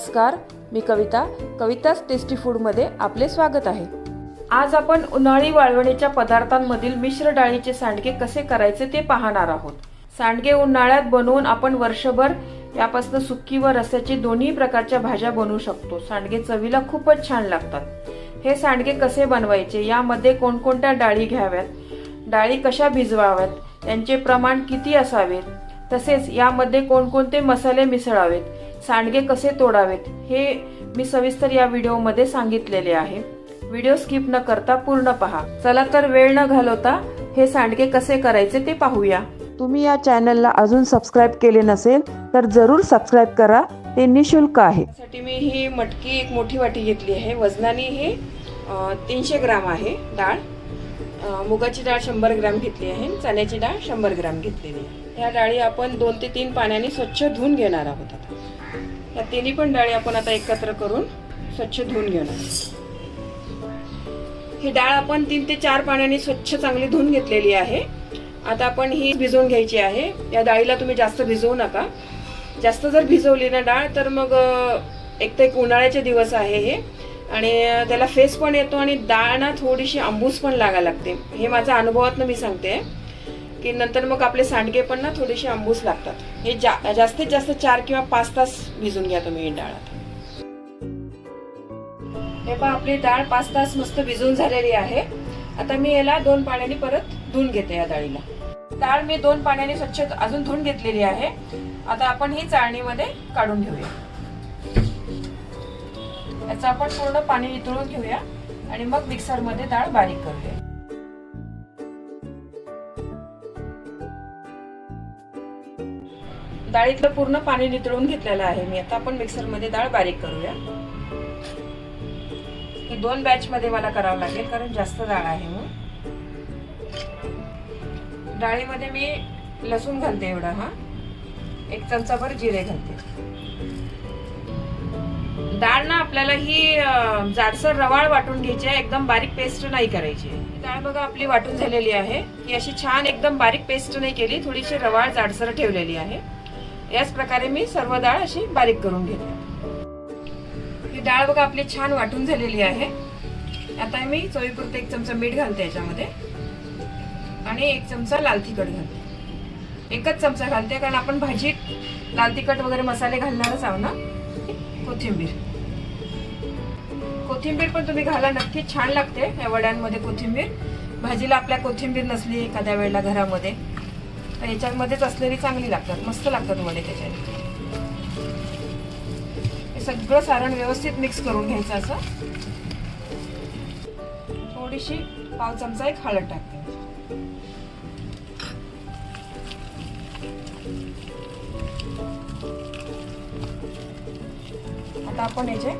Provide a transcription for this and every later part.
नमस्कार मी कविता. कविताच टेस्टी फूडमध्ये आपले स्वागत आहे. आज आपण उन्हाळी वाळवणीच्या पदार्थांमधील मिश्र डाळीचे सांडगे कसे करायचे ते पाहणार आहोत. सांडगे उन्हाळ्यात बनवून आपण वर्षभर यापासून सुकी व रस्याची दोन्ही प्रकारच्या भाज्या बनवू शकतो. सांडगे चवीला खूपच छान लागतात. हे सांडगे कसे बनवायचे? यामध्ये कोणकोणत्या डाळी घ्याव्यात? डाळी कशा भिजवाव्यात? त्यांचे प्रमाण किती असावेत? तसेच यामध्ये कोणकोणते मसाले मिसळावेत? सांडगे कसे तोडावेत हे मी सविस्तर या व्हिडिओमध्ये सांगितलेले आहे. व्हिडिओ स्किप न करता पूर्ण पहा. चला तर वेळ न घालवता हे सांडगे कसे करायचे ते पाहूया. तुम्ही या चॅनलला अजून सबस्क्राईब केले नसेल तर जरूर सबस्क्राईब करा. ते निशुल्क आहे. साठी मी ही मटकी एक मोठी वाटी घेतली आहे. वजनाने हे तीनशे ग्राम आहे डाळ. मुगाची डाळ शंभर ग्राम घेतली आहे चण्याची डाळ शंभर ग्राम घेतलेली आहे. ह्या डाळी आपण दोन ते तीन पाण्याने स्वच्छ धुवून घेणार आहोत आता. या तिन्ही पण डाळी आपण आता एकत्र करून स्वच्छ धुवून घेणार. ही डाळ आपण तीन ते चार पाण्याने स्वच्छ चांगली धुवून घेतलेली आहे. आता आपण ही भिजवून घ्यायची आहे. या डाळीला तुम्ही जास्त भिजवू नका. जास्त जर भिजवली ना डाळ तर मग एक तर एक उन्हाळ्याचे दिवस आहे हे. आणि त्याला फेस पण येतो आणि डाळ ना थोडीशी आंबूस पण लागायला लागते. हे माझ्या अनुभवातनं मी सांगते. की नंतर मग आपले सांडगे पण ना थोडेसे आंबूस लागतात. हे जा जास्तीत जास्त चार किंवा पाच तास भिजून घ्या तुम्ही ही डाळ हे पहा आपली डाळ पाच तास मस्त भिजून झालेली आहे. आता मी याला दोन पाण्याने परत धुवून घेते या डाळीला. डाळ मी दोन पाण्याने स्वच्छ अजून धुवून घेतलेली आहे. आता आपण ही चाळणीमध्ये काढून घेऊया. याचं आपण पूर्ण पाणी नितळून घेऊया आणि मग मिक्सरमध्ये डाळ बारीक करूया. डाळीतलं पूर्ण पाणी नितळून घेतलेलं आहे. मी आता आपण मिक्सरमध्ये डाळ बारीक करूया. ही दोन बॅच मध्ये मला करावं लागेल कारण जास्त डाळ आहे मग डाळीमध्ये मी लसूण घालते एवढा हा. एक चमचाभर जिरे घालते. डाळ ना आपल्याला ही जाडसर रवाळ वाटून घ्यायची आहे एकदम बारीक पेस्ट नाही करायची. डाळ बघा आपली वाटून झालेली आहे. ही अशी छान एकदम बारीक पेस्ट नाही केली थोडीशी रवाळ जाडसर ठेवलेली आहे. याच प्रकारे मी सर्व डाळ अशी बारीक करून घेते. ही डाळ बघा आपली छान वाटून झालेली आहे. आता मी चवीपुरते एक चमचा मीठ घालते याच्यामध्ये. आणि एक चमचा लाल तिखट घालते. एकच चमचा घालते कारण आपण भाजीत लाल तिखट वगैरे मसाले घालणारच आहो ना? कोथिंबीर. कोथिंबीर पण तुम्ही घाला नक्की छान लागते या वड्यांमध्ये कोथिंबीर. भाजीला आपल्या कोथिंबीर नसली एखाद्या वेळेला घरामध्ये. तर याच्यामध्येच असलेली चांगली लागतात मस्त लागतात वडे त्याच्याने. हे सगळं सारण व्यवस्थित मिक्स करून घ्यायचं असं. थोडीशी पाव चमचा एक हळद टाकते. आता आपण याचे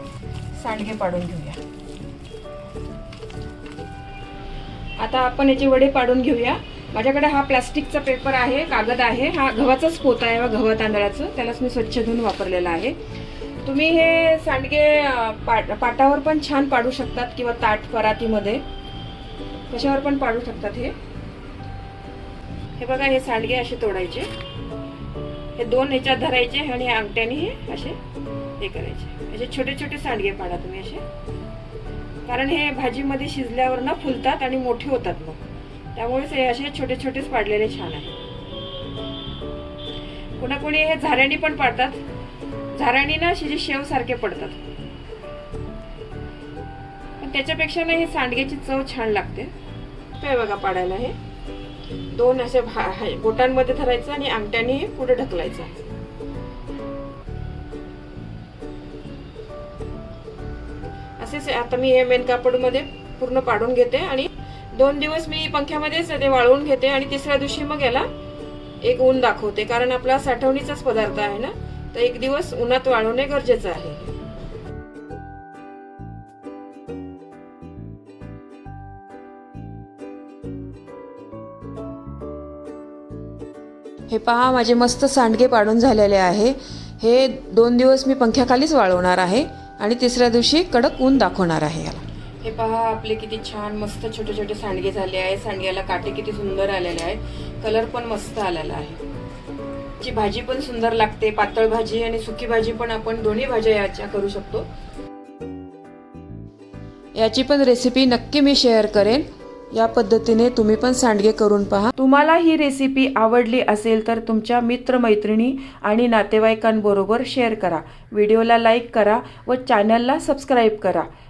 सांडगे पाडून घेऊया. आता आपण याचे वडे पाडून घेऊया. माझ्याकडे हा प्लास्टिकचा पेपर आहे कागद आहे. हा गव्हाचाच पोत आहे गव्हा तांदळाचं त्यालाच मी स्वच्छ धुवून वापरलेला आहे. तुम्ही हे सांडगे पाट पाटावर पण छान पाडू शकतात किंवा ताट परातीमध्ये. कशावर पण पाडू शकतात हे. हे बघा हे सांडगे असे तोडायचे. हे दोन ह्याच्यात धरायचे आणि अंगठ्याने हे असे हे करायचे. असे छोटे छोटे सांडगे पाडा तुम्ही असे. कारण हे भाजीमध्ये शिजल्यावर ना फुलतात आणि मोठे होतात मग. त्यामुळेच हे असे छोटे छोटेच पाडलेले छान आहे कुणाकोणी हे झाऱ्यानी पण पाडतात. झाऱ्यानी ना असे जे शेव सारखे पडतात. पण त्याच्यापेक्षा ना हे सांडग्याची चव छान लागते. ते बघा पाडायला हे. दोन असे भा- बोटांमध्ये धरायचं आणि अंगठ्याने हे पुढे ढकलायचं. असेच आता मी हे मेन कापडमध्ये पूर्ण पाडून घेते आणि दोन दिवस मी पंख्यामध्येच ते वाळवून घेते आणि तिसऱ्या दिवशी मग याला एक ऊन दाखवते कारण आपला साठवणीचाच पदार्थ आहे ना? तर एक दिवस उन्हात वाळवणे गरजेचं आहे. हे पहा माझे मस्त सांडगे पाडून झालेले आहे. हे दोन दिवस मी पंख्याखालीच वाळवणार आहे आणि तिसऱ्या दिवशी कडक ऊन दाखवणार आहे याला. हे पहा आपले किती छान मस्त छोटे छोटे सांडगे झाले आहे सांडग्याला काटे किती सुंदर आलेले आहेत. कलर पण मस्त आलेला आहे. ची भाजी पण सुंदर लागते पातळ भाजी आणि सुकी भाजी पण आपण दोन्ही भाज्या याच्या करू शकतो. याची पण रेसिपी नक्की मी शेअर करेन. या पद्धतीने तुम्ही पण सांडगे करून पहा. तुम्हाला ही रेसिपी आवडली असेल तर तुमच्या मित्रमैत्रिणी आणि नातेवाईकांबरोबर शेअर करा. व्हिडिओला लाईक करा व चॅनलला सबस्क्राईब करा.